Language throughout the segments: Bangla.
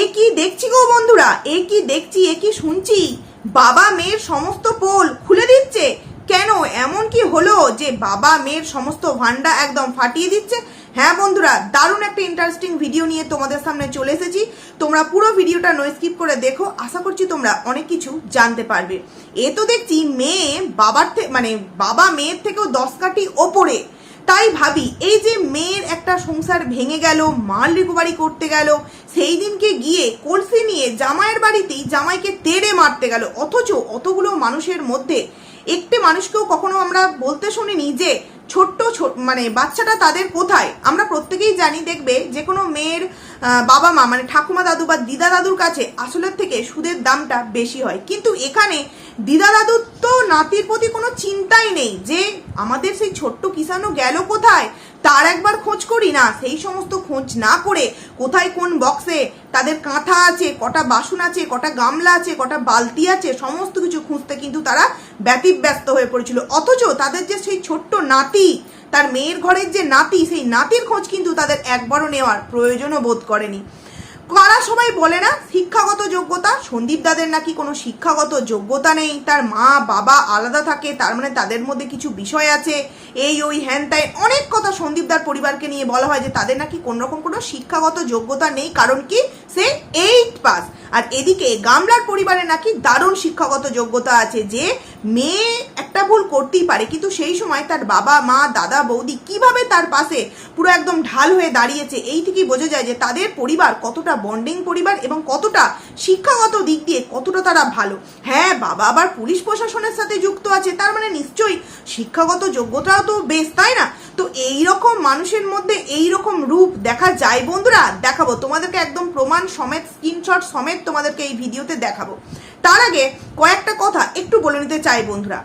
এ কি দেখছি গো বন্ধুরা? এ কি দেখছি? এ কি শুনছি? বাবা মেয়ের সমস্ত পোল খুলে দিচ্ছে। কেন? এমন কি হলো যে বাবা মেয়ের সমস্ত ভান্ডা একদম ফাটিয়ে দিচ্ছে? হ্যাঁ বন্ধুরা, দারুণ একটা ইন্টারেস্টিং ভিডিও নিয়ে তোমাদের সামনে চলে এসেছি। তোমরা পুরো ভিডিওটা নো স্কিপ করে দেখো। আশা করছি তোমরা অনেক কিছু জানতে পারবে। এ তো দেখছি মেয়ে বাবার মানে বাবা মেয়ের থেকেও দশ কাঠি ওপরে। তাই ভাবি, এই যে মেয়ের একটা সংসার ভেঙে গেল, মাল রিকভারি করতে গেল, সেই দিনকে গিয়ে কলসি নিয়ে জামাইয়ের বাড়িতেই জামাইকে তেড়ে মারতে গেল। অথচ অতগুলো মানুষের মধ্যে একটি মানুষকেও কখনো আমরা বলতে শুনিনি যে ছোট্ট ছোট মানে বাচ্চাটা তাদের কোথায়? আমরা প্রত্যেকেই জানি, দেখবে, যে কোনো মেয়ের বাবা মা মানে ঠাকুমা দাদু বা দিদা দাদুর কাছে আসলের থেকে সুদের দামটা বেশি হয়। কিন্তু এখানে দিদা দাদুর নাতির প্রতি কোনো চিন্তাই নেই যে আমাদের সেই ছোট্ট কিষানও গেল কোথায়? তার একবার খোঁজ করি না, সেই সমস্ত খোঁজ না করে কোথায় কোন বক্সে তাদের কাঁথা আছে, কটা বাসন আছে, কটা গামলা আছে, কটা বালতি আছে, সমস্ত কিছু খুঁজতে কিন্তু তারা ব্যতিব্যস্ত হয়ে পড়েছিল। অথচ তাদের যে সেই ছোট্ট নাতি, তার মেয়ের ঘরের যে নাতি, সেই নাতির খোঁজ কিন্তু তাদের একবারও নেওয়ার প্রয়োজনও বোধ করেনি। কারা সবাই বলে না, শিক্ষাগত যোগ্যতা। সন্দীপ দাদের নাকি কোনো শিক্ষাগত যোগ্যতা নেই। তার মা, বাবা আলাদা থাকে, তার মানে তাদের মধ্যে কিছু বিষয় আছে। এই ওই হ্যান তাই অনেক কথা সন্দীপ দার পরিবারকে নিয়ে বলা হয় যে তাদের নাকি কোনো রকম কোনো শিক্ষাগত যোগ্যতা নেই, কারণ কি? সে এইট পাস আর এদিকে গামলার পরিবারে নাকি দারুণ শিক্ষাগত যোগ্যতা আছে যে মেয়ে একটা ভুল করতেই পারে, কিন্তু সেই সময় তার বাবা, মা, দাদা, বৌদি কীভাবে তার পাশে পুরো একদম ঢাল হয়ে দাঁড়িয়েছে, এই থেকেই বোঝা যায় যে তাদের পরিবার কতটা বন্ডিং পরিবার এবং কতটা শিক্ষাগত দিক দিয়ে কতটা তারা ভালো। হ্যাঁ বাবা আবার পুলিশ প্রশাসনের সাথে যুক্ত আছে, তার মানে নিশ্চয়ই শিক্ষাগত যোগ্যতাও তো বেশ, তাই না? তো এই রকম মানুষের মধ্যে এই রকম রূপ দেখা যায়, বন্ধুরা, দেখাবো, তোমাদেরকে একদম প্রমাণ সমেত স্ক্রিনশট সমেত তোমাদেরকে এই ভিডিওতে দেখাবো। তার আগে কয়েকটা কথা একটু বলে নিতে চাই, বন্ধুরা।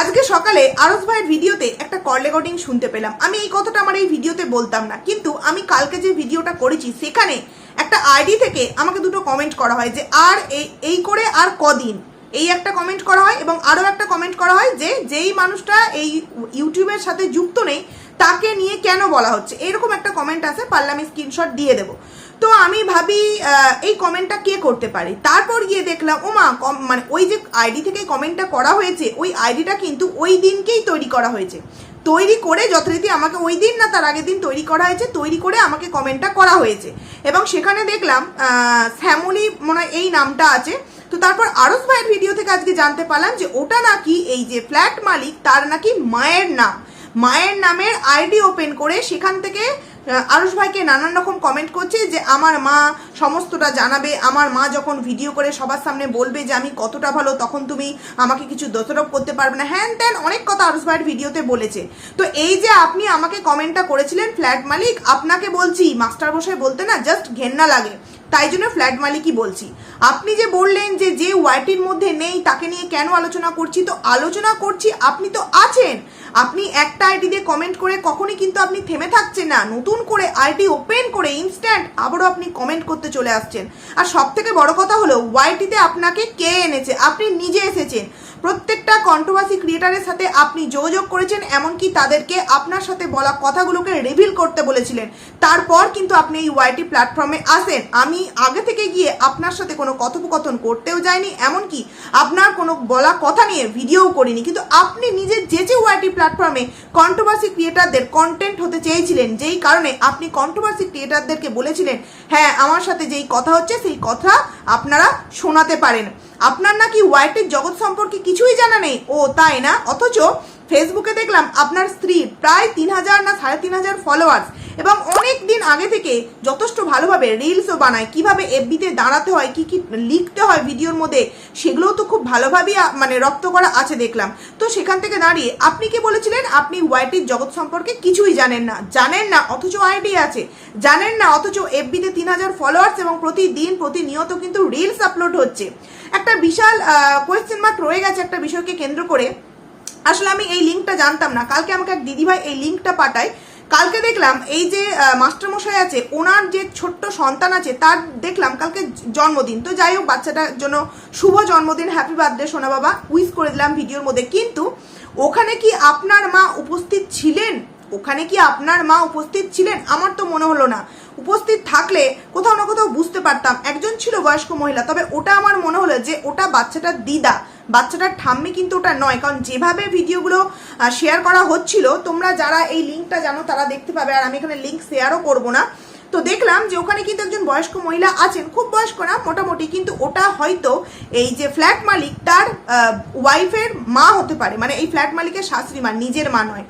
আজকে সকালে আরস ভাইয়ের ভিডিওতে একটা কল রেকর্ডিং শুনতে পেলাম। আমি এই কথাটা আমার এই ভিডিওতে বলতাম না। কিন্তু আমি কালকে যে ভিডিওটা করেছি, সেখানে একটা আইডি থেকে আমাকে দুটো কমেন্ট করা হয় যে, আর এই করে আর কদিন? এই একটা কমেন্ট করা হয় এবং আরও একটা কমেন্ট করা হয় যে, যেই মানুষটা এই ইউটিউবের সাথে যুক্ত নেই, তাকে নিয়ে কেন বলা হচ্ছে? এরকম একটা কমেন্ট আছে, পারলে আমি স্ক্রিনশট দিয়ে দেবো। তো আমি ভাবি এই কমেন্টটা কে করতে পারে? তারপর গিয়ে দেখলাম, ওমা, কম মানে ওই যে আইডি থেকে কমেন্টটা করা হয়েছে, ওই আইডিটা কিন্তু ওই দিনকেই তৈরি করা হয়েছে। তৈরি করে যথারীতি আমাকে ওই দিন না তার আগের দিন তৈরি করা হয়েছে, তৈরি করে আমাকে কমেন্টটা করা হয়েছে। এবং সেখানে দেখলাম শ্যামলী মনে হয় এই নামটা আছে। তো তারপর আরস ভাইয়ের ভিডিও থেকে আজকে জানতে পারলাম যে ওটা নাকি এই যে ফ্ল্যাট মালিক, তার নাকি মায়ের নাম। মায়ের নামের আইডি ওপেন করে সেখান থেকে আরুষ ভাইকে নানান রকম কমেন্ট করছে যে আমার মা সমস্তটা জানাবে। আমার মা যখন ভিডিও করে সবার সামনে বলবে যে আমি কতটা ভালো, তখন তুমি আমাকে কিছু দোষারোপ করতে পারবে না। হ্যান ত্যান অনেক কথা আরুষ ভাইয়ের ভিডিওতে বলেছে। তো এই যে আপনি আমাকে কমেন্টটা করেছিলেন ফ্ল্যাট মালিক, আপনাকে বলছি মাস্টার বসায় বলতে না জাস্ট ঘেন্না লাগে। তাই জন্য ফ্ল্যাট মালিকই বলছি। আপনি যে বললেন যে যে ওয়াইটির মধ্যে নেই, তাকে নিয়ে কেন আলোচনা করছি? তো আলোচনা করছি, আপনি তো আছেন। আপনি একটা আইডি দিয়ে কমেন্ট করে কখনই কিন্তু আপনি থেমে থাকছেন না। নতুন করে আইডি ওপেন করে ইনস্ট্যান্ট আবারও আপনি কমেন্ট করতে চলে আসছেন। আর সব থেকে বড় কথা হলো, ওয়াইটিতে আপনাকে কে এনেছে? আপনি নিজে এসেছেন। প্রত্যেকটা কন্ট্রোভার্সি ক্রিয়েটারের সাথে আপনি যোগাযোগ করেছেন, এমনকি তাদেরকে আপনার সাথে বলা কথাগুলোকে রিভিল করতে বলেছিলেন। তারপর কিন্তু আপনি এই ওয়াইটি প্ল্যাটফর্মে আসেন। আমি আগে থেকে গিয়ে আপনার সাথে কোনো কথোপকথন করতেও যাইনি, এমনকি আপনার কোনো বলা কথা নিয়ে ভিডিওও করিনি। কিন্তু আপনি নিজে যে যে ওয়াইটি প্ল্যাটফর্মে কন্ট্রোভার্সি ক্রিয়েটারদের কন্টেন্ট হতে চেয়েছিলেন, যেই কারণে আপনি কন্ট্রোভার্সি ক্রিয়েটারদেরকে বলেছিলেন হ্যাঁ আমার সাথে যেই কথা হচ্ছে, সেই কথা আপনারা শোনাতে পারেন। আপনার নাকি ওয়াইটির জগৎ সম্পর্কে কিছুই জানা নেই। ও, তাই না? অথচ ফেসবুকে দেখলাম আপনার স্ত্রী প্রায় তিন হাজার না সাড়ে তিন হাজার ফলোয়ার্স এবং অনেক দিন আগে থেকে যথেষ্ট ভালোভাবে রিলসও বানায়। কীভাবে এফবিতে দাঁড়াতে হয়, কি কি লিখতে হয় ভিডিওর মধ্যে, সেগুলোও তো খুব ভালোভাবেই মানে রপ্ত করা আছে দেখলাম। তো সেখান থেকে দাঁড়িয়ে আপনি কি বলেছিলেন? আপনি ওয়াইটির জগৎ সম্পর্কে কিছুই জানেন না। জানেন না, অথচ আইডি আছে। জানেন না, অথচ এফবিতে তিন হাজার ফলোয়ার্স এবং প্রতিদিন প্রতিনিয়ত কিন্তু রিলস আপলোড হচ্ছে। একটা বিশাল কোয়েশ্চেন মার্ক রয়ে গেছে একটা বিষয়কে কেন্দ্র করে। আসলে আমি এই লিঙ্কটা জানতাম না। কালকে আমাকে এক দিদিভাই এই লিঙ্কটা পাঠায়। কালকে দেখলাম এই যে মাস্টারমশাই আছে, ওনার যে ছোট্ট সন্তান আছে, তার দেখলাম কালকে জন্মদিন। তো যাই হোক, বাচ্চাটার জন্য শুভ জন্মদিন হ্যাপি বার্থডে সোনা বাবা উইশ করে দিলাম ভিডিওর মধ্যে। কিন্তু ওখানে কি আপনার মা উপস্থিত ছিলেন? ওখানে কি আপনার মা উপস্থিত ছিলেন? আমার তো মনে হলো না। উপস্থিত থাকলে কোথাও না কোথাও বুঝতে পারতাম। একজন ছিল বয়স্ক মহিলা, তবে ওটা আমার মনে হলো যে ওটা বাচ্চাটার দিদা। বাচ্চাটার ঠাম্মি কিন্তু ওটা নয়, কারণ যেভাবে ভিডিওগুলো শেয়ার করা হচ্ছিল, তোমরা যারা এই লিঙ্কটা জানো তারা দেখতে পাবে, আর আমি এখানে লিঙ্ক শেয়ারও করব না। তো দেখলাম যে ওখানে কিন্তু একজন বয়স্ক মহিলা আছেন, খুব বয়স্ক না, মোটামুটি, কিন্তু ওটা হয়তো এই যে ফ্ল্যাট মালিক তার ওয়াইফের মা হতে পারে। মানে এই ফ্ল্যাট মালিকের শাশুড়ি মা, নিজের মা নয়।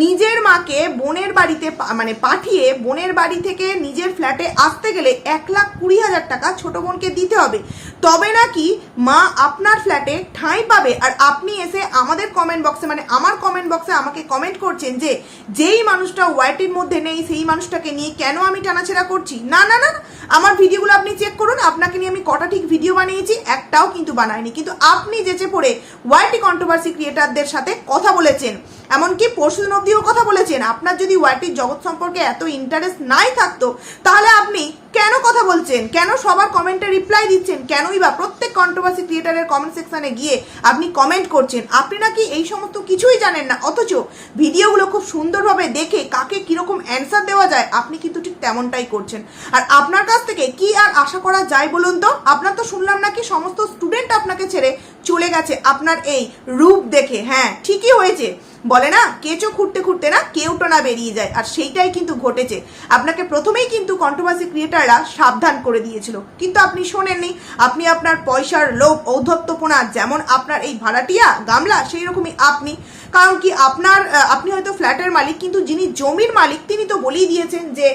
নিজের মাকে বোনের বাড়িতে মানে পাঠিয়ে বোনের বাড়ি থেকে নিজের ফ্ল্যাটে আসতে গেলে এক লাখ কুড়ি হাজার টাকা ছোট বোনকে দিতে হবে। তবে নাকি মা আপনার ফ্ল্যাটে ঠাঁই পাবে? আর আপনি এসে আমাদের কমেন্ট বক্সে মানে আমার কমেন্ট বক্সে আমাকে কমেন্ট করছেন যে যেই মানুষটা ওয়াইটির মধ্যে নেই সেই মানুষটাকে নিয়ে কেন আমি টানাছেড়া করছি? না না না, আমার ভিডিওগুলো আপনি চেক করুন। আপনাকে নিয়ে আমি কটা ঠিক ভিডিও বানিয়েছি একটাও কিন্তু বানায়নি কিন্তু আপনি যেচে পড়ে ওয়াইটি কন্ট্রোভার্সি ক্রিয়েটারদের সাথে কথা বলেছেন এমনকি পরশুদিন অব্দিও কথা বলেছেন। আপনার যদি ওয়াইটির জগৎ সম্পর্কে এত ইন্টারেস্ট নাই থাকতো তাহলে আপনি কেন কথা বলছেন? কেন সবার কমেন্টে রিপ্লাই দিচ্ছেন? কেনই বা প্রত্যেক কন্ট্রোভার্সি ক্রিয়েটারের কমেন্ট সেকশানে গিয়ে আপনি কমেন্ট করছেন? আপনি নাকি এই সমস্ত কিছুই জানেন না? অথচ ভিডিওগুলো খুব সুন্দরভাবে দেখে কাকে কীরকম অ্যান্সার দেওয়া যায়, আপনি কিন্তু ঠিক তেমনটাই করছেন। আর আপনার কাছ থেকে কি আর আশা করা যায় বলুন তো? আপনার তো শুনলাম নাকি সমস্ত স্টুডেন্ট আপনাকে ছেড়ে চলে গেছে আপনার এই রূপ দেখে। হ্যাঁ ঠিকই হয়েছে। বলে না কেঁচো খুঁড়তে খুঁড়তে না কেউটো না বেরিয়ে যায়। আর সেইটাই কিন্তু ঘটেছে। আপনাকে প্রথমেই কিন্তু কন্ট্রোভার্সি ক্রিয়েটাররা সাবধান করে দিয়েছিল। কিন্তু আপনি শোনেননি, আপনি আপনার পয়সার লোভ, ঔদ্ধত্যপনা, যেমন আপনার এই ভাড়াটিয়া গামলা সেই রকমই আপনি। কারণ কি আপনার আপনি হয়তো ফ্ল্যাটের মালিক, কিন্তু যিনি জমির মালিক, তিনি তো বলেই দিয়েছেন যে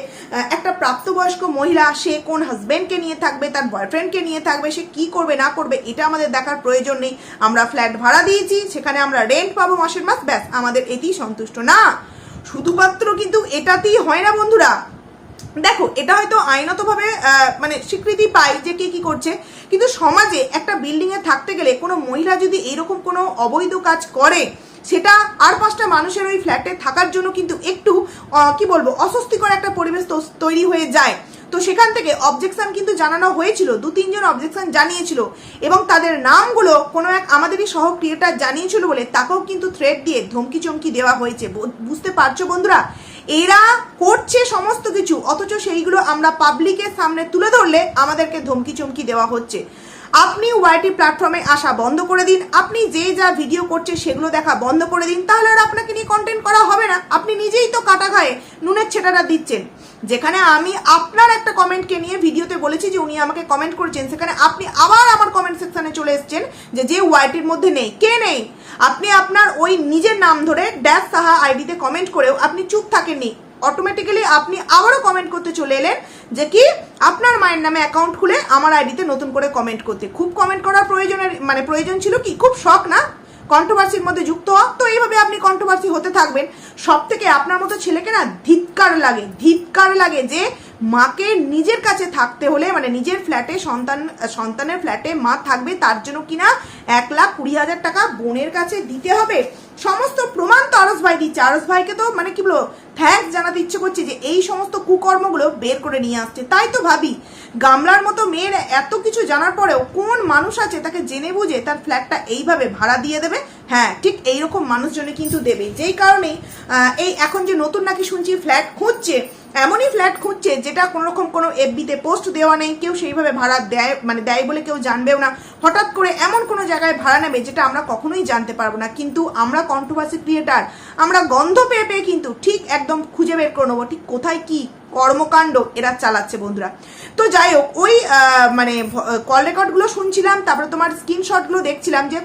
একটা প্রাপ্তবয়স্ক মহিলা, সে কোন হাজব্যান্ডকে নিয়ে থাকবে, তার বয়ফ্রেন্ডকে নিয়ে থাকবে, সে কি করবে, না করবে, এটা আমাদের দেখার প্রয়োজন নেই। আমরা ফ্ল্যাট ভাড়া দিয়েছি, সেখানে আমরা রেন্ট পাবো মাসের মাস, ব্যাস, আমাদের এতেই সন্তুষ্ট। না, শুধুমাত্র কিন্তু এটাতেই হয় না বন্ধুরা দেখো, এটা হয়তো আইনতভাবে মানে স্বীকৃতি পাই যে কে কি করছে, কিন্তু সমাজে একটা বিল্ডিং এ থাকতে গেলে কোনো মহিলা যদি এরকম কোনো অবৈধ কাজ করে, সেটা আর পাঁচটা মানুষের ওই ফ্ল্যাটে থাকার জন্য কিন্তু একটু কি বলব, অস্বস্তিকর একটা পরিবেশ তৈরি হয়ে যায়। তো সেখান থেকে অবজেকশন কিন্তু জানানো হয়েছিল, দু তিনজন অবজেকশন জানিয়েছিল, এবং তাদের নামগুলো কোনো এক আমাদেরই সহ ক্রিয়েটার জানিয়েছিল বলে তাকেও কিন্তু থ্রেড দিয়ে ধমকি চমকি দেওয়া হয়েছে। বুঝতে পারছ বন্ধুরা? এরা করছে সমস্ত কিছু, অথচ সেইগুলো আমরা পাবলিকের সামনে তুলে ধরলে আমাদেরকে ধমকি চমকি দেওয়া হচ্ছে। আপনি ওয়াইটি প্ল্যাটফর্মে আসা বন্ধ করে দিন, আপনি যে যা ভিডিও করছে সেগুলো দেখা বন্ধ করে দিন, তাহলে আর আপনাকে নিয়ে কন্টেন্ট করা হবে না। আপনি নিজেই তো কাটা খায়ে নুনের ছেটাটা দিচ্ছেন। যেখানে আমি আপনার একটা কমেন্টকে নিয়ে ভিডিওতে বলেছি যে উনি আমাকে কমেন্ট করেছেন, সেখানে আপনি আবার আমার কমেন্ট সেকশানে চলে এসেছেন যে যে ওয়াইটির মধ্যে নেই। কে নেই? আপনি আপনার ওই নিজের নাম ধরে ড্যাশ সাহা আইডিতে কমেন্ট করেও আপনি চুপ থাকেননি। অটোমেটিক্যালি আপনি আবারও কমেন্ট করতে চলে এলেন যে কি, আপনার মায়ের নামে অ্যাকাউন্ট খুলে আমার আইডিতে নতুন করে কমেন্ট করতে। খুব কমেন্ট করার প্রয়োজনের মানে প্রয়োজন ছিল কি? খুব শখ না? কন্ট্রোভার্সির মধ্যে যুক্ত হোক তো এইভাবে আপনি কন্ট্রোভার্সি হতে থাকবেন। সব থেকে আপনার মতো ছেলেকে না ধিৎকার লাগে। ধিৎকার লাগে যে মাকে নিজের কাছে থাকতে হলে মানে নিজের ফ্ল্যাটে সন্তান, সন্তানের ফ্ল্যাটে মা থাকবে, তার জন্য কিনা এক লাখ কুড়ি হাজার টাকা বোনের কাছে দিতে হবে। সমস্ত প্রমাণ তো আরস ভাই দিচ্ছে। আরস ভাইকে তো মানে কি বলব থ্যাংক জানাতে ইচ্ছে করছে যে এই সমস্ত কুকর্মগুলো বের করে নিয়ে আসছে। তাই তো ভাবি, গামলার মতো মেয়ের এত কিছু জানার পরেও কোন মানুষ আছে তাকে জেনে বুঝে তার ফ্ল্যাটটা এইভাবে ভাড়া দিয়ে দেবে? হ্যাঁ ঠিক এইরকম মানুষজনে কিন্তু দেবে। যেই কারণেই এই এখন যে নতুন নাকি শুনছি ফ্ল্যাট খুঁজছে এমনই ফ্ল্যাট খুঁজছে যেটা কোনো রকম কোনো এফবিতে পোস্ট দেওয়া নেই, কেউ সেইভাবে ভাড়া দেয় মানে দেয় বলে কেউ জানবেও না। হঠাৎ করে এমন কোনো জায়গায় ভাড়া নেবে যেটা আমরা কখনোই জানতে পারব না। কিন্তু আমরা কন্ট্রোভার্সি ক্রিয়েটার আমরা গন্ধ পেয়ে পেয়ে কিন্তু ঠিক একদম খুঁজে বের করে নেব। ঠিক কোথায় কি কর্মকাণ্ড এরা চালাচ্ছে বন্ধুরা। তো যাই হোক, ওই মানে কল রেকর্ডগুলো শুনছিলাম, তারপরে তোমার স্ক্রিনশটগুলো দেখছিলাম যে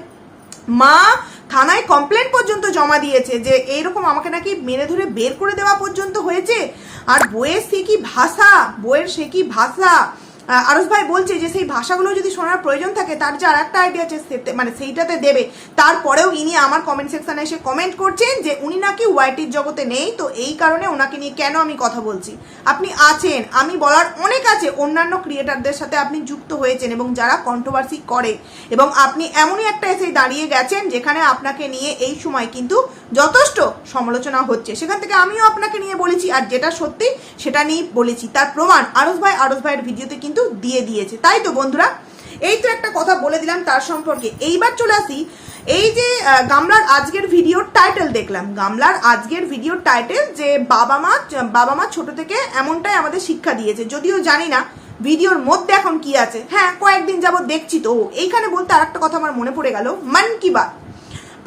মা থানায় কমপ্লেন পর্যন্ত জমা দিয়েছে যে এইরকম আমাকে নাকি মেরে ধরে বের করে দেওয়া পর্যন্ত হয়েছে। আর বইয়ের সে কি ভাষা? বইয়ের সে কি ভাষা? আরস ভাই বলছে যে সেই ভাষাগুলো যদি শোনার প্রয়োজন থাকে, তার যে আর একটা আইডিয়া আছে মানে সেইটাতে দেবে। তারপরেও ইনি আমার কমেন্ট সেকশনে এসে কমেন্ট করছেন যে উনি নাকি ওয়াইটির জগতে নেই, তো এই কারণে ওনাকে নিয়ে কেন আমি কথা বলছি? আপনি আছেন, আমি বলার অনেক আছে, অন্যান্য ক্রিয়েটারদের সাথে আপনি যুক্ত হয়েছেন এবং যারা কন্ট্রোভার্সি করে। এবং আপনি এমনই একটা এসে দাঁড়িয়ে গেছেন যেখানে আপনাকে নিয়ে এই সময় কিন্তু যথেষ্ট সমালোচনা হচ্ছে। সেখান থেকে আমিও আপনাকে নিয়ে বলেছি, আর যেটা সত্যি সেটা নিয়েই বলেছি। তার প্রমাণ আরস ভাই, আরস ভাইয়ের ভিডিওতে কিন্তু দিয়ে দিয়েছে। তাই তো বন্ধুরা, এই তো একটা কথা বলে দিলাম তার সম্পর্কে। এইবার চলে আসি, এই যে গামলার আজকের ভিডিওর টাইটেল দেখলাম। গামলার আজকের ভিডিওর টাইটেল যে বাবা মা বাবা মা ছোট থেকে এমনটাই আমাদের শিক্ষা দিয়েছে। যদিও জানি না ভিডিওর মধ্যে এখন কি আছে। হ্যাঁ কয়েকদিন যাবত দেখছি তো। এইখানে বলতে আর একটা কথা আমার মনে পড়ে গেল। মান কি বাত।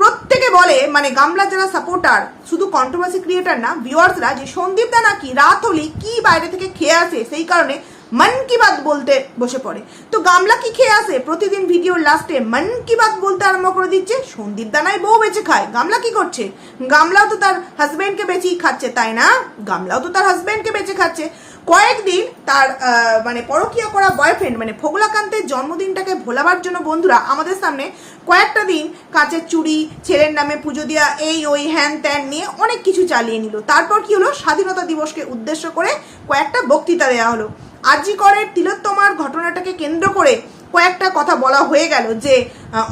প্রত্যেকে বলে মানে গামলা যারা সাপোর্টার শুধু কন্ট্রোভার্সি ক্রিয়েটার না ভিউয়ার্সরা যে সন্দীপ দা নাকি রাত হলে কি বাইরে থেকে খেয়ে আসে, সেই কারণে মন কি বাত বলতে বসে পড়ে। তো গামলা কি খেয়ে আসে? প্রতিদিন ভিডিওর লাস্টে মন কি বাত বলতে আরম্ভ করে দিচ্ছে। সন্দীপ দানাই বউ বেঁচে খায়। গামলা কি করছে? গামলাও তো তার হাজব্যান্ডকে বেঁচেই খাচ্ছে, তাই না? গামলাও তো তার হাজব্যান্ডকে বেঁচে খাচ্ছে। কয়েকদিন তার মানে পরকীয়া করা বয়ফ্রেন্ড মানে ফোগলাকান্তের জন্মদিনটাকে ভোলাবার জন্য বন্ধুরা আমাদের সামনে কয়েকটা দিন কাঁচের চুড়ি, ছেলের নামে পুজো দেওয়া এই, ওই, হ্যান ত্যান নিয়ে অনেক কিছু চালিয়ে নিল। তারপর কি হলো? স্বাধীনতা দিবসকে উদ্দেশ্য করে কয়েকটা বক্তৃতা দেওয়া হলো। আরজি করের তিলোত্তমার ঘটনাটাকে কেন্দ্র করে কয়েকটা কথা বলা হয়ে গেল যে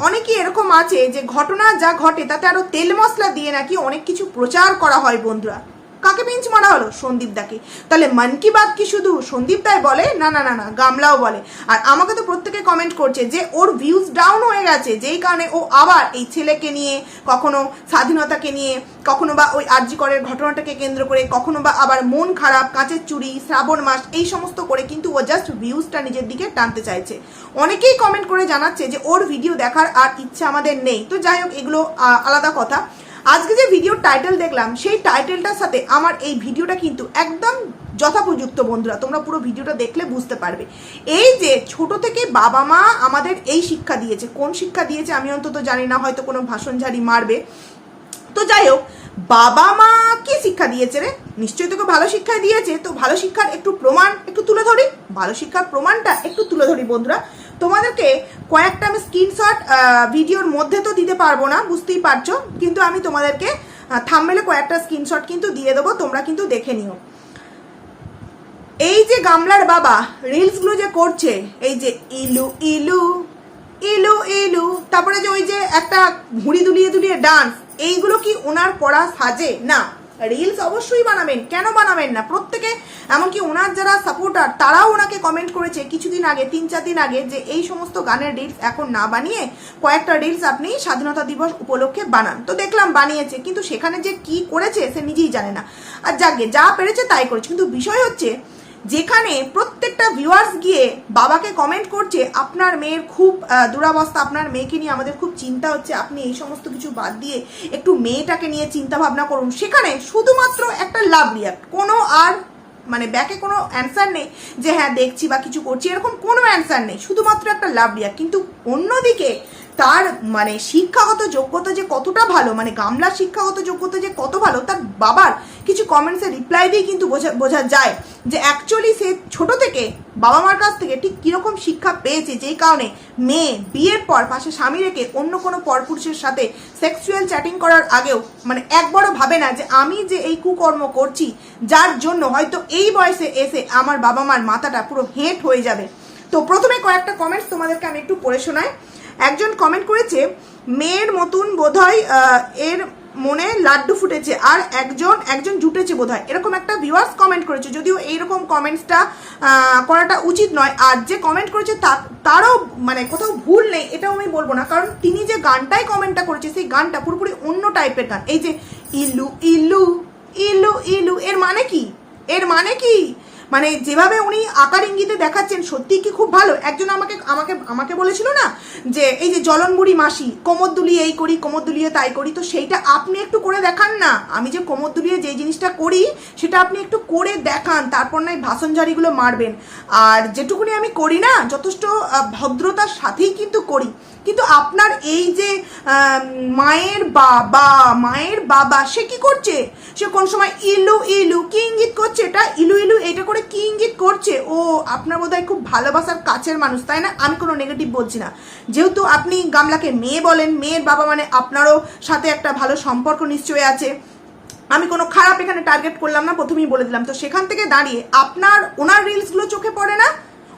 অনেকেই এরকম আছে যে ঘটনা যা ঘটে তাতে আরও তেল মশলা দিয়ে নাকি অনেক কিছু প্রচার করা হয় বন্ধুরা। কাকে পিঞ্চ মারা হলো? সন্দীপ দাকে। তাহলে মন কি বাত কি শুধু সন্দীপ দাই বলে? না না না না, গামলাও বলে। আর আমাকে তো প্রত্যেকে কমেন্ট করছে যে ওর ভিউজ ডাউন হয়ে গেছে, যেই কারণে ও আবার এই ছেলেকে নিয়ে, কখনো স্বাধীনতাকে নিয়ে, কখনো বা ওই আরজি করের ঘটনাটাকে কেন্দ্র করে, কখনো বা আবার মন খারাপ, কাঁচের চুড়ি শ্রাবণ মাস, এই সমস্ত করে কিন্তু ও জাস্ট ভিউজটা নিজের দিকে টানতে চাইছে। অনেকেই কমেন্ট করে জানাচ্ছে যে ওর ভিডিও দেখার আর ইচ্ছা আমাদের নেই। তো যাই হোক, এগুলো আলাদা কথা। আজকে যে ভিডিওর টাইটেল দেখলাম, সেই টাইটেলটার সাথে আমার এই ভিডিওটা কিন্তু একদম যথাপযুক্ত বন্ধুরা। তোমরা পুরো ভিডিওটা দেখলে বুঝতে পারবে। এই যে ছোট থেকে বাবা মা আমাদের এই শিক্ষা দিয়েছে, কোন শিক্ষা দিয়েছে আমি অন্তত জানি না, হয়তো কোনো ভাষণ ঝাড়ি মারবে। তো যাই হোক, বাবা মা কি শিক্ষা দিয়েছে রে? নিশ্চয়ই তোকে ভালো শিক্ষাই দিয়েছে। তো ভালো শিক্ষার একটু প্রমাণ একটু তুলে ধরি। ভালো শিক্ষার প্রমাণটা একটু তুলে ধরি বন্ধুরা। তোমাদেরকে কয়েকটা আমি স্ক্রিনশট ভিডিওর মধ্যে তো দিতে পারব না, বুঝতেই পারছ? কিন্তু আমি তোমাদেরকে থামমেলে কয়েকটা স্ক্রিনশট কিন্তু দিয়ে দেবো, তোমরা কিন্তু দেখে নিও। এই যে গামলার বাবা রিলসগুলো যে করছে, এই যে ইলু ইলু ইলু ইলু, তারপরে যে ওই যে একটা ঘুড়ি দুলিয়ে দুলিয়ে ডান্স এইগুলো কি ওনার করা সাজে? না। রিলস অবশ্যই বানাবেন। কেন বানাবেন না? প্রত্যেকে, এমনকি ওনার যারা সাপোর্টার তারাও ওনাকে কমেন্ট করেছে কিছুদিন আগে, তিন চার দিন আগে, যে এই সমস্ত গানের রিলস এখন না বানিয়ে কয়েকটা রিলস আপনি স্বাধীনতা দিবস উপলক্ষে বানান। তো দেখলাম বানিয়েছে, কিন্তু সেখানে যে কি করেছে সে নিজেই জানে না। আর যাকে যা পেরেছে তাই করেছে। কিন্তু বিষয় হচ্ছে যেখানে প্রত্যেকটা ভিউয়ার্স গিয়ে বাবাকে কমেন্ট করছে, আপনার মেয়ের খুব দুরাবস্থা, আপনার মেয়েকে নিয়ে আমাদের খুব চিন্তা হচ্ছে, আপনি এই সমস্ত কিছু বাদ দিয়ে একটু মেয়েটাকে নিয়ে চিন্তা ভাবনা করুন। সেখানে শুধুমাত্র একটা লাভ রিয়াক্ট কোনো আর মানে ব্যাকে কোনো অ্যান্সার নেই যে হ্যাঁ দেখছি বা কিছু করছি। এরকম কোনো অ্যান্সার নেই, শুধুমাত্র একটা লাভ রিয়াক্ট কিন্তু অন্যদিকে তার মানে শিক্ষাগত যোগ্যতা যে কতটা ভালো মানে গামলার শিক্ষাগত যোগ্যতা যে কত ভালো, তার বাবার কিছু কমেন্টসে রিপ্লাই দিয়ে কিন্তু বোঝা বোঝা যায় যে অ্যাকচুয়ালি সে ছোট থেকে বাবা মার কাছ থেকে ঠিক কীরকম শিক্ষা পেয়েছে, যেই কারণে মেয়ে বিয়ের পর পাশে স্বামী রেখে অন্য কোনো পরপুরুষের সাথে সেক্সুয়াল চ্যাটিং করার আগেও মানে একবারও ভাবে না যে আমি যে এই কুকর্ম করছি, যার জন্য হয়তো এই বয়সে এসে আমার বাবা মার মাথাটা পুরো হেঁট হয়ে যাবে। তো প্রথমে কয়েকটা কমেন্টস তোমাদেরকে আমি একটু পড়ে শোনাই। একজন কমেন্ট করেছে, মেয়ের মতন বোধহয় এর মনে লাড্ডু ফুটেছে আর একজন একজন জুটেছে বোধহয়। এরকম একটা ভিউয়ার্স কমেন্ট করেছে, যদিও এইরকম কমেন্টসটা করাটা উচিত নয়। আর যে কমেন্ট করেছে তারও মানে কোথাও ভুল নেই, এটাও আমি বলব না। কারণ তিনি যে গানটাই কমেন্টটা করেছে, সেই গানটা পুরোপুরি অন্য টাইপের গান। এই যে ইলু ইলু ইলু ইলু এর মানে কি? এর মানে কি? মানে যেভাবে উনি আকার ইঙ্গিতে দেখাচ্ছেন সত্যি কি খুব ভালো? একজন আমাকে আমাকে আমাকে বলেছিল না যে, এই যে জলনবুড়ি মাসি, কোমর দুলিয়ে এই করি, কোমর দুলিয়ে তাই করি, তো সেইটা আপনি একটু করে দেখান না। আমি যে কোমর দুলিয়ে যে জিনিসটা করি, সেটা আপনি একটু করে দেখান, তারপর নয় ভাষণ ঝাড়িগুলো মারবেন। আর যেটুকুনি আমি করি না, যথেষ্ট ভদ্রতার সাথেই কিন্তু করি। কিন্তু আপনার এই যে মায়ের বাবা মায়ের বাবা, সে কি করছে? সে কোন সময় ইলু ইলু, কি ইঙ্গিত করছে? এটা ইলু ইলু এটা করে কি ইঙ্গিত করছে? ও আপনার বোধহয় খুব ভালোবাসার কাছের মানুষ, তাই না? আমি কোনো নেগেটিভ বলছি না। যেহেতু আপনি গামলাকে মেয়ে বলেন, মেয়ের বাবা মানে আপনারও সাথে একটা ভালো সম্পর্ক নিশ্চয়ই আছে। আমি কোনো খারাপ এখানে টার্গেট করলাম না, প্রথমেই বলে দিলাম। তো সেখান থেকে দাঁড়িয়ে, আপনার, ওনার রিলসগুলো চোখে পড়ে না?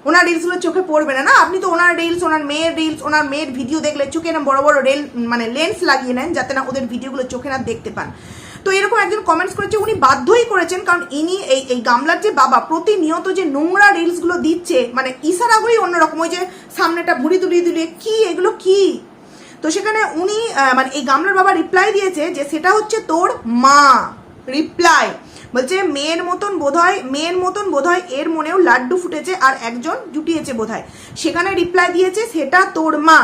ওনার রিলসগুলো চোখে পড়বে না না? আপনি তো ওনার রিলস ওনার মেয়ের রিলস ওনার মেয়ের ভিডিও দেখলে চোখে না বড় বড় রেল মানে লেন্স লাগিয়ে নেন, যাতে না ওদের ভিডিওগুলো চোখে না দেখতে পান। তো এরকম একজন কমেন্টস করেছে, উনি বাধ্যই করেছেন, কারণ ইনি এই এই গামলার যে বাবা, প্রতিনিয়ত যে নোংরা রিলসগুলো দিচ্ছে মানে ইশারাগুলোই অন্যরকম, ওই যে সামনেটা ভুড়ি দুলিয়ে দুলিয়ে, কি, এগুলো কি? তো সেখানে উনি মানে এই গামলার বাবা রিপ্লাই দিয়েছে যে, সেটা হচ্ছে তোর মা। রিপ্লাই বলছে, মেয়ের মতন বোধহয়, মেয়ের মতন বোধহয় এর মনেও লাড্ডু ফুটেছে আর একজন জুটিয়েছে বোধহয়। সেখানে রিপ্লাই দিয়েছে, সেটা তোর মা।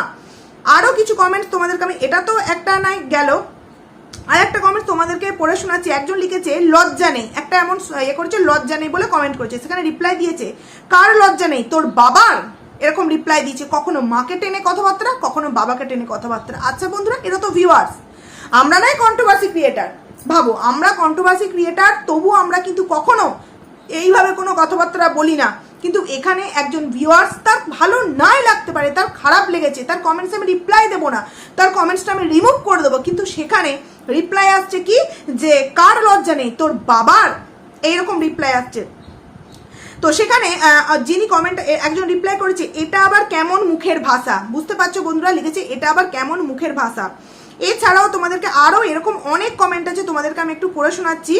আরও কিছু কমেন্টস তোমাদেরকে আমি, এটা তো একটা নাই, গেল। আর একটা কমেন্ট তোমাদেরকে পড়ে শোনাচ্ছি। একজন লিখেছে, লজ্জা নেই। একটা এমন ইয়ে করেছে, লজ্জা নেই বলে কমেন্ট করেছে। সেখানে রিপ্লাই দিয়েছে, কার লজ্জা নেই? তোর বাবার? এরকম রিপ্লাই দিয়েছে, কখনো মাকে টেনে কথাবার্তা, কখনো বাবাকে টেনে কথাবার্তা। আচ্ছা বন্ধুরা, এরা তো ভিউয়ার্স আমরা নয় কন্ট্রোভার্সি ক্রিয়েটার ভাবো, আমরা কন্ট্রোভার্সি ক্রিয়েটার তবু আমরা কিন্তু কখনো এইভাবে কোনো কথাবার্তা বলি না। কিন্তু এখানে একজন ভিউয়ার্স তার ভালো নাই লাগতে পারে, তার খারাপ লেগেছে, তার কমেন্টস আমি রিপ্লাই দেবো না, তার কমেন্টসটা আমি রিমুভ করে দেবো। কিন্তু সেখানে রিপ্লাই আসছে কি? যে, কার লজ্জা নেই? তোর বাবার? এইরকম রিপ্লাই আসছে। তো সেখানে যিনি কমেন্ট একজন রিপ্লাই করেছে, এটা আবার কেমন মুখের ভাষা? বুঝতে পারছ বন্ধুরা, লিখেছে, এটা আবার কেমন মুখের ভাষা? এছাড়াও তোমাদেরকে আরও এরকম অনেক কমেন্ট আছে, তোমাদেরকে আমি একটু পড়ে শোনাচ্ছি।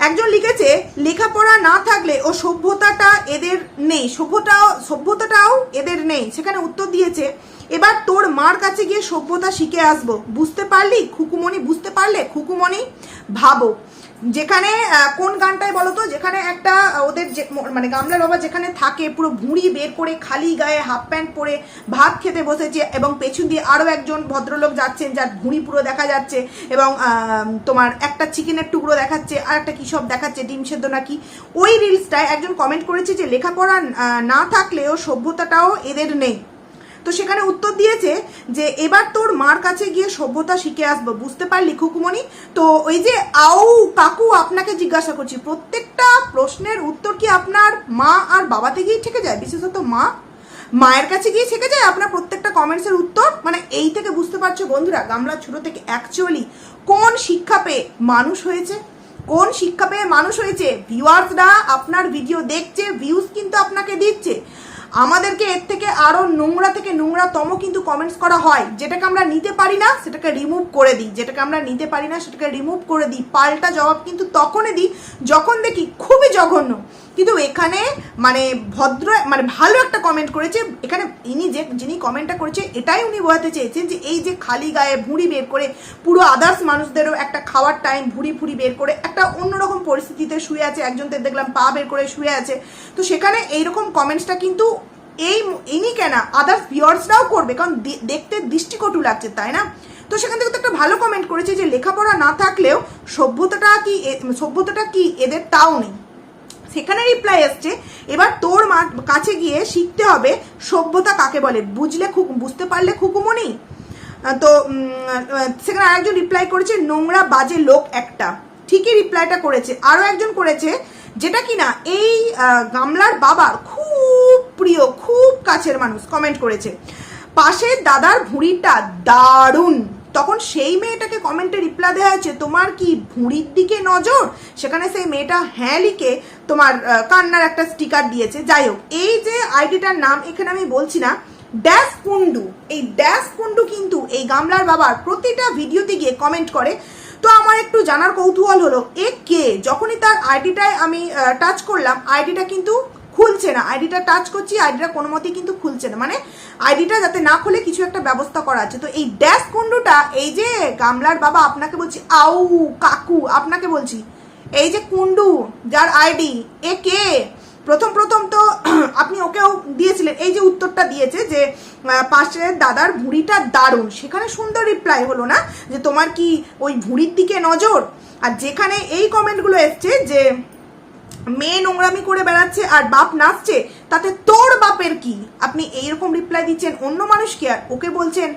একজন লিখেছে, লেখাপড়া না থাকলে ও সভ্যতাটা এদের নেই। সভ্যতাও সভ্যতাটাও এদের নেই। সেখানে উত্তর দিয়েছে, এবার তোর মার কাছে গিয়ে সভ্যতা শিখে আসব। বুঝতে পারলি? খুকুমণি, বুঝতে পারলে? খুকুমণি, ভাবো। যেখানে কোন গানটায় বলো তো যেখানে একটা ওদের যে মানে গামলার বাবা যেখানে থাকে, পুরো ভুঁড়ি বের করে খালি গায়ে হাফ প্যান্ট পরে ভাত খেতে বসেছে এবং পেছন দিয়ে আরও একজন ভদ্রলোক যাচ্ছেন, যার ভুঁড়ি পুরো দেখা যাচ্ছে এবং তোমার একটা চিকেনের টুকরো দেখাচ্ছে, আর একটা কী সব দেখাচ্ছে, ডিম সেদ্ধ নাকি? ওই রিলসটায় একজন কমেন্ট করেছে যে, লেখাপড়া না থাকলেও সভ্যতাটাও এদের নেই। তো সেখানে উত্তর দিয়েছে যে এবার তোর মার কাছে গিয়ে সভ্যতা শিখে আসব। বুঝতে পারলি খুকুমণি? তো ওই যে আউ কাকু, আপনাকে জিজ্ঞাসা করছি, প্রত্যেকটা প্রশ্নের উত্তর কি আপনার মা আর বাবা থেকেই থেকে যায়? বিশেষত মা? মায়ের কাছে গিয়ে থেকে যায় আপনার প্রত্যেকটা কমেন্টসের উত্তর? মানে এই থেকে বুঝতে পারছ বন্ধুরা গামলা ছোট থেকে অ্যাকচুয়ালি কোন শিক্ষা পেয়ে মানুষ হয়েছে? কোন শিক্ষা পেয়ে মানুষ হয়েছে? ভিউয়ার্সরা আপনার ভিডিও দেখছে ভিউজ কিন্তু আপনাকে দিচ্ছে। আমাদেরকে এর থেকে আরও নোংরা থেকে নোংরাতম কিন্তু কমেন্টস করা হয়। যেটাকে আমরা নিতে পারি না, সেটাকে রিমুভ করে দিই। যেটাকে আমরা নিতে পারি না, সেটাকে রিমুভ করে দিই। পাল্টা জবাব কিন্তু তখনই দিই যখন দেখি খুবই জঘন্য। কিন্তু এখানে মানে ভদ্র মানে ভালো একটা কমেন্ট করেছে। এখানে ইনি যে, যিনি কমেন্টটা করেছে, এটাই উনি বোঝাতে চেয়েছেন যে, এই যে খালি গায়ে ভুঁড়ি বের করে পুরো আদার্স মানুষদেরও একটা খাওয়ার টাইম ভুঁড়ি ফুড়ি বের করে একটা অন্যরকম পরিস্থিতিতে শুয়ে আছে, একজনদের দেখলাম পা বের করে শুয়ে আছে। তো সেখানে এইরকম কমেন্টসটা কিন্তু এই, ইনি কেন আদার্স ভিউয়ার্সরাও করবে, কারণ দেখতে দৃষ্টিকটু লাগছে, তাই না? তো সেখান থেকে তো একটা ভালো কমেন্ট করেছে যে, লেখাপড়া না থাকলেও সভ্যতাটা কি সভ্যতাটা কি এদের তাও নেই। সেখানে রিপ্লাই এসছে। এবার তোর মা কাছে গিয়ে শিখতে হবে সভ্যতা কাকে বলে। বুঝলে খুব বুঝতে পারলে খুকুমনি তো সেখানে আরেকজন রিপ্লাই করেছে, নোংরা বাজে লোক একটা। ঠিকই রিপ্লাইটা করেছে। আরও একজন করেছে, যেটা কিনা এই গামলার বাবার খুব প্রিয়, খুব কাছের মানুষ। কমেন্ট করেছে পাশের দাদার ভুঁড়িটা দারুণ। তখন সেই মেয়েটাকে কমেন্টে রিপ্লাই দেওয়া হয়েছে, তোমার কি ভুঁড়ির দিকে নজর? সেখানে সেই মেয়েটা হ্যাঁ লিখে তোমার কান্নার একটা স্টিকার দিয়েছে। যাই হোক, এই যে আইডিটার নাম এখানে আমি বলছি না, ড্যাশ কুন্ডু এই ড্যাশ কুন্ডু কিন্তু এই গামলার বাবার প্রতিটা ভিডিওতে গিয়ে কমেন্ট করে। তো আমার একটু জানার কৌতূহল হলো, এ কে? যখনই তার আইডিটায় আমি টাচ করলাম, আইডিটা কিন্তু খুলছে না। আইডিটা টাচ করছি আইডিটা কোনো মতেই কিন্তু খুলছে না। মানে আইডিটা যাতে না খুলে কিছু একটা ব্যবস্থা করা আছে। তো এই ড্যাশ কুন্ডুটা এই যে গামলার বাবা আপনাকে বলছি, আউ, কাকু, আপনাকে বলছি, এই যে কুণ্ডু, যার আইডি এ কে? প্রথম প্রথম তো আপনি ওকেও দিয়েছিলেন। এই যে উত্তরটা দিয়েছে যে পাশের দাদার ভুঁড়িটা দারুণ। সেখানে সুন্দর রিপ্লাই হলো না যে তোমার কি ওই ভুঁড়ির দিকে নজর? আর যেখানে এই কমেন্টগুলো এসছে যে মেয়ে নোংরামি করে বেড়াচ্ছে আর বাপ নাচছে, তাতে তোর বাপের কি? আপনি এইরকম রিপ্লাই দিচ্ছেন অন্য মানুষকে আর ওকে বলছেন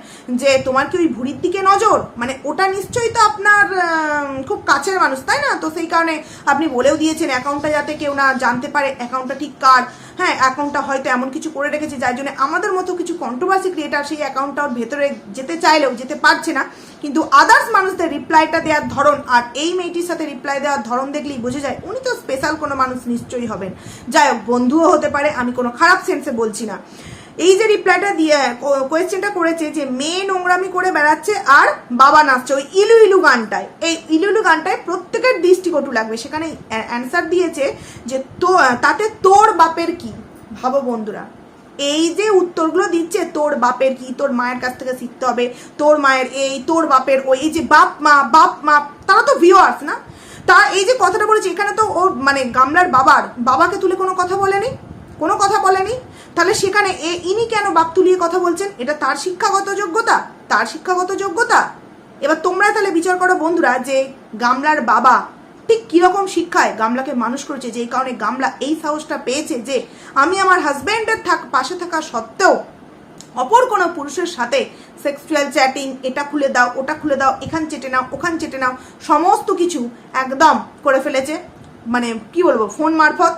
যে, তোমার কি ওই ভুঁড়ির দিকে নজর? মানে ওটা নিশ্চয়ই তো আপনার খুব কাছের মানুষ, তাই না? তো সেই কারণে আপনি বলেও দিয়েছেন অ্যাকাউন্টটা যাতে কেউ না জানতে পারে অ্যাকাউন্টটা ঠিক কার। হ্যাঁ অ্যাকাউন্টটা হয়তো এমন কিছু করে রেখেছে, যার জন্য আমাদের মতো কিছু কন্ট্রোভার্সি ক্রিয়েটার সেই অ্যাকাউন্টটার ভেতরে যেতে চাইলেও, যেতে পারছে না। কিন্তু আদার্স মানুষদের রিপ্লাইটা দেওয়ার ধরন আর এই মেয়েটির সাথে রিপ্লাই দেওয়ার ধরন দেখলেই বোঝা যায় উনি তো স্পেশাল কোনো মানুষ নিশ্চয়ই হবেন। যাই হোক, বন্ধুও হতে পারে, আমি কোনো খারাপ সেন্সে বলছি না। এই যে রিপ্লাইটা দিয়ে কোয়েশ্চেনটা করেছে যে মেয়ে নোংরামি করে বেড়াচ্ছে আর বাবা নাচছে, ওই ইলু ইলু গানটায়। এই ইলু ইলু গানটায় প্রত্যেকের দৃষ্টিকটু লাগবে। সেখানে অ্যান্সার দিয়েছে যে তো, তাতে তোর বাপের কি? ভাবো বন্ধুরা। এই যে উত্তরগুলো দিচ্ছে, তোর বাপের কি, তোর মায়ের কাছ থেকে শিখতে হবে, তোর মায়ের এই, তোর বাপের ওই, এই যে বাপ মা বাপ মা, তারা তো ভিউয়ার্স না? তা এই যে কথাটা বলেছি, এখানে তো ওর মানে গামলার বাবার, বাবাকে তুলে কোনো কথা বলেনি? কোনো কথা বলেনি? তাহলে সেখানে এ, ইনি কেন বাপ তুলিয়ে কথা বলছেন? এটা তার শিক্ষাগত যোগ্যতা, তার শিক্ষাগত যোগ্যতা। এবার তোমরা তাহলে বিচার করো বন্ধুরা যে গামলার বাবা ঠিক কীরকম শিক্ষায় গামলাকে মানুষ করেছে, যেই কারণে গামলা এই সাহসটা পেয়েছে যে আমি আমার হাজব্যান্ডের থাক, পাশে থাকা সত্ত্বেও অপর কোনো পুরুষের সাথে সেক্সুয়াল চ্যাটিং এটা খুলে দাও, ওটা খুলে দাও, এখান চেটে নাও, ওখান চেটে নাও, সমস্ত কিছু একদম করে ফেলেছে। মানে কি বলব, ফোন মারফত।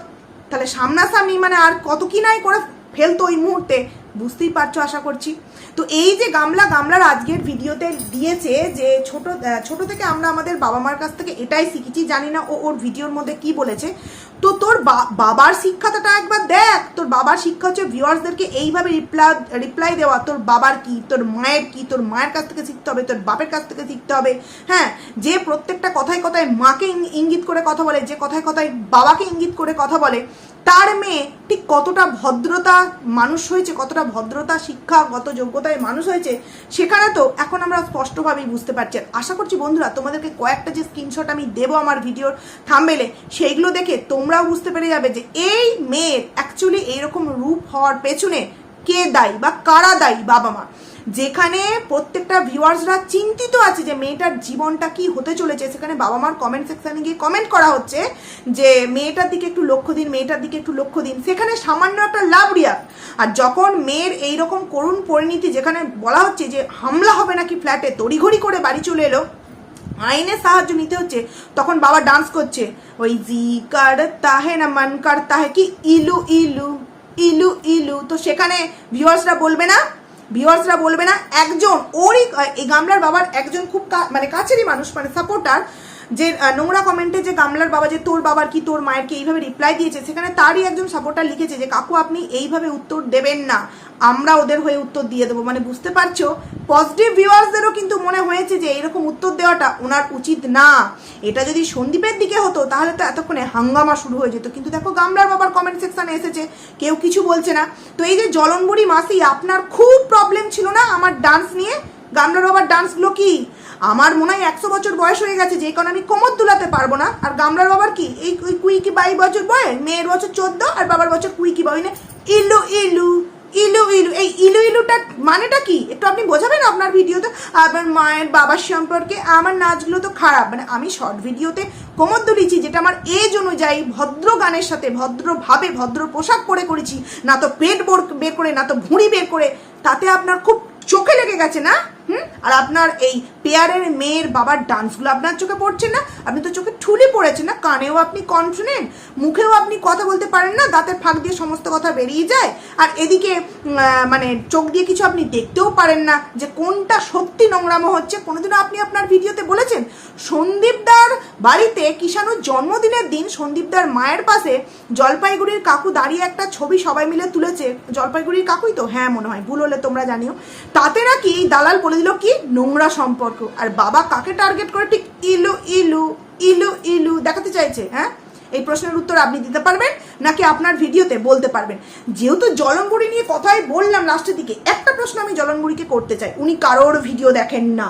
তাহলে সামনাসামনি মানে আর কত কি নাই করে ফেলতো ওই মুহূর্তে, বুঝতেই পারছ আশা করছি। তো এই যে গামলা, গামলার আজকের ভিডিওতে দিয়েছে যে ছোট ছোট থেকে আমরা আমাদের বাবা মার কাছ থেকে এটাই শিখেছি, জানি না ও ওর ভিডিওর মধ্যে কি বলেছে। তো তোর বাবার শিক্ষাটা একবার দেখ, তোর বাবার শিক্ষা হচ্ছে ভিউয়ার্সদেরকে এইভাবে রিপ্লাই রিপ্লাই দেওয়া, তোর বাবার কি, তোর মায়ের কি, তোর মায়ের কাছ থেকে শিখতে হবে, তোর বাপের কাছ থেকে শিখতে হবে হ্যাঁ? যে প্রত্যেকটা কথায় কথায় মাকে ইঙ্গিত করে কথা বলে, যে কথায় কথায় বাবাকে ইঙ্গিত করে কথা বলে তার মেয়ে ঠিক কতটা ভদ্রতা মানুষ হয়েছে, কতটা ভদ্রতা, শিক্ষা, কত যোগ্যতায় মানুষ হয়েছে, সেখানে তো এখন আমরা স্পষ্টভাবেই বুঝতে পারছি। আশা করছি বন্ধুরা, তোমাদেরকে কয়েকটা যে স্ক্রিনশট আমি দেবো আমার ভিডিওর থামবেলে সেইগুলো দেখে তোমরাও বুঝতে পেরে যাবে যে এই মেয়ের অ্যাকচুয়ালি এইরকম রূপ হওয়ার পেছনে কে দায়ী বা কারা দায়ী বাবা মা যেখানে প্রত্যেকটা ভিউয়ার্সরা চিন্তিত আছে যে মেয়েটার জীবনটা কি হতে চলেছে। সেখানে বাবা মার কমেন্ট সেকশানে গিয়ে কমেন্ট করা হচ্ছে যে, মেয়েটার দিকে একটু লক্ষ্য দিন, মেয়েটার দিকে একটু লক্ষ্য দিন। সেখানে সামান্য একটা লাভ রিয়াক আর যখন মেয়ের এইরকম করুণ পরিণতি যেখানে বলা হচ্ছে যে, হামলা হবে নাকি ফ্ল্যাটে তড়িঘড়ি করে বাড়ি চলে এলো। আইনের সাহায্য নিতে হচ্ছে। তখন বাবা ডান্স করছে। ওই জি করতা হে না, মন করতা হে। কি ইলু ইলু ইলু ইলু। তো সেখানে ভিউয়ার্সরা বলবে না ভিউয়ার্সরা বলবে না, একজন, ওরই, এই গামলার বাবার একজন খুব মানে কাছেরই মানুষ মানে সাপোর্টার যে নোংরা কমেন্টে যে গামলার বাবা যে তোর বাবার কি, তোর মায়ের কি এইভাবে রিপ্লাই দিয়েছে, সেখানে তারই একজন সাপোর্টার লিখেছে যে, কাকু, আপনি এইভাবে উত্তর দেবেন না। আমরা ওদের হয়ে উত্তর দিয়ে দেবো। মানে বুঝতে পারছ? পজিটিভ ভিউয়ার্সদেরও কিন্তু মনে হয়েছে যে এরকম উত্তর দেওয়াটা ওনার উচিত না। এটা যদি সন্দীপের দিকে হতো, তাহলে তো এতক্ষণে হাঙ্গামা শুরু হয়ে যেত। কিন্তু দেখো, গামলার বাবার কমেন্ট সেকশানে এসেছে, কেউ কিছু বলছে না। তো এই যে জলনবুড়ি মাসি, আপনার খুব প্রবলেম ছিল না আমার ডান্স নিয়ে? গামলার বাবার ডান্সগুলো কি? আমার মনে হয় একশো বছর বয়স হয়ে গেছে যে কারণে আমি কোমর দুলাতে পারব না। আর গামলার বাবার কি? এই, ওই কুইকি বাই বছর বয়স মেয়ের বছর চোদ্দ, আর বাবার বছর কুইকি বয় না? ইলু ইলু ইলু ইলু। এই ইলু, ইলুটা মানেটা কি? একটু আপনি বোঝাবেন আপনার ভিডিওতে? আপনার মায়ের বাবার সম্পর্কে আমার নাচগুলো তো খারাপ। মানে আমি শর্ট ভিডিওতে কোমর দুলিছি যেটা আমার এজ অনুযায়ী ভদ্র গানের সাথে ভদ্রভাবে ভদ্র পোশাক পরে করেছি, না তো পেট বোর- বের করে, না তো ভুঁড়ি বের করে, তাতে আপনার খুব চোখে লেগে গেছে না? হুম? আর আপনার এই পেয়ারের মেয়ের বাবার ডান্সগুলো আপনার চোখে পড়ছে না? আপনি তো চোখে ঠুলে পড়েছে না? কানেও আপনি কনফিডেন্ট মুখেও আপনি কথা বলতে পারেন না? দাঁতের ফাঁক দিয়ে সমস্ত কথা বেরিয়ে যায়? আর এদিকে মানে চোখ দিয়ে কিছু আপনি দেখতেও পারেন না যে কোনটা সত্যি নোংরামো হচ্ছে? কোনোদিনও আপনি আপনার ভিডিওতে বলেছেন, সন্দীপদার বাড়িতে কিষাণুর জন্মদিনের দিন সন্দীপদার মায়ের পাশে জলপাইগুড়ির কাকু দাঁড়িয়ে একটা ছবি সবাই মিলে তুলেছে। জলপাইগুড়ির কাকুই তো? হ্যাঁ মনে হয়। ভুল হলে তোমরা জানিও। তাতে নাকি দালাল বলে দিল কি? নোংরা সম্পর্ক। আর বাবা কাকে টার্গেট করে? ঠিক ইলু ইলু ইলু ইলু দেখাতে চাইছে হ্যাঁ? এই প্রশ্নের উত্তর আপনি দিতে পারবেন, নাকি আপনার ভিডিওতে বলতে পারবেন। যেহেতু জলনবুড়ি নিয়ে কথাই বললাম লাস্টের দিকে, একটা প্রশ্ন আমি জলনবুড়িকে করতে চাই। উনি কারোর ভিডিও দেখেন না।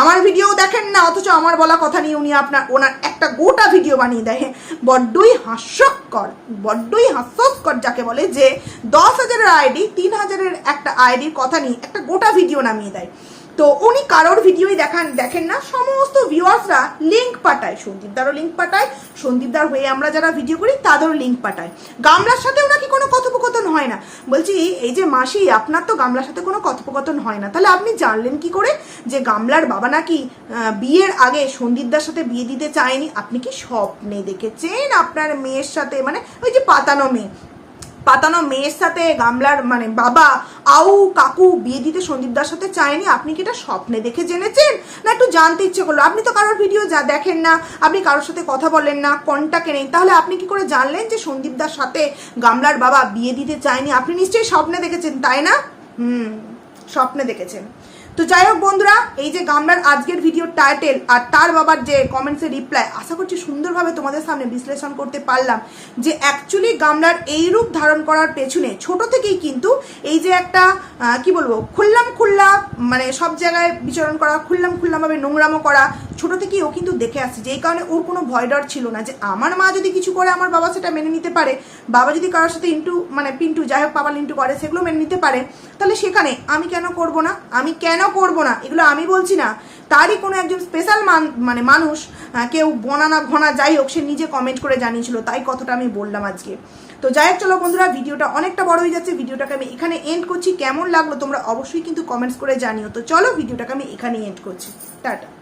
আমার ভিডিও দেখেন না, অথচ আমার বলা কথা নিয়ে উনি আপনার, ওনার একটা গোটা ভিডিও বানিয়ে দেয় বড্ডই হাস্যকর বড্ডই হাস্যকর যাকে বলে যে দশ হাজারের আইডি, তিন হাজারের একটা আইডির কথা নিয়ে একটা গোটা ভিডিও নামিয়ে দেয়। তো উনি কারোর ভিডিওই দেখান, দেখেন না, সমস্ত ভিউয়ার্সরা লিঙ্ক পাঠায় সন্দীপদারও লিঙ্ক পাঠায় সন্দীপদার হয়ে আমরা যারা ভিডিও করি, তাদেরও লিঙ্ক পাঠায়। গামলার সাথেও নাকি কোনো কথোপকথন হয় না। বলছি, এই যে মাসি, আপনার তো গামলার সাথে কোনো কথোপকথন হয় না। তাহলে আপনি জানলেন কি করে যে গামলার বাবা নাকি বিয়ের আগে সন্দীপদার সাথে বিয়ে দিতে চায়নি? আপনি কি স্বপ্নে দেখেছেন আপনার মেয়ের সাথে? মানে ওই যে পাতানো মেয়ে। পাতানো মেয়ের সাথে গামলার মানে বাবা, আউ, কাকু বিয়ে দিতে সন্দীপদার সাথে চায়নি। আপনি কি এটা স্বপ্নে দেখে জেনেছেন? না, একটু জানতে ইচ্ছে করল। আপনি তো কারোর ভিডিও যা দেখেন না, আপনি কারোর সাথে কথা বলেন না কন্টাক্টে নেই। তাহলে আপনি কি করে জানলেন যে সন্দীপদার সাথে গামলার বাবা বিয়ে দিতে চায়নি? আপনি নিশ্চয়ই স্বপ্নে দেখেছেন, তাই না? হুম, স্বপ্নে দেখেছেন। তো যাই হোক বন্ধুরা, এই যে গামলার আজকের ভিডিওর টাইটেল আর তার বাবার যে কমেন্টসের রিপ্লাই আশা করছি সুন্দরভাবে তোমাদের সামনে বিশ্লেষণ করতে পারলাম যে অ্যাকচুয়ালি গামলার এই রূপ ধারণ করার পেছনে ছোট থেকেই কিন্তু এই যে একটা কি বলব, খুললাম খুল্লা মানে সব জায়গায় বিচরণ করা, খুললাম খুল্লামভাবে নোংরামো করা, ছোট থেকেই ও কিন্তু দেখে আসছে যেই কারণে ওর কোনো ভয় ডর ছিল না যে আমার মা যদি কিছু করে, আমার বাবা সেটা মেনে নিতে পারে। বাবা যদি কারোর সাথে ইন্টু মানে পিন্টু, যাই হোক পাপাল ইন্টু করে, সেগুলো মেনে নিতে পারে। তাহলে সেখানে আমি কেন করব না? আমি কেন করব না, এগুলো আমি বলছি না। তারই কোনো একজন স্পেশাল মান মানে মানুষ কেউ বনানা ঘনা যাই হোক, সে নিজে কমেন্ট করে জানিয়েছিল, তাই কথাটা আমি বললাম আজকে। তো যাই হোক, চলো বন্ধুরা, ভিডিওটা অনেকটা বড় হয়ে যাচ্ছে, ভিডিওটাকে আমি এখানে এন্ড করছি। কেমন লাগল তোমরা অবশ্যই কিন্তু কমেন্টস করে জানিও। তো চলো, ভিডিওটাকে আমি এখানে এন্ড করছি। টাটা।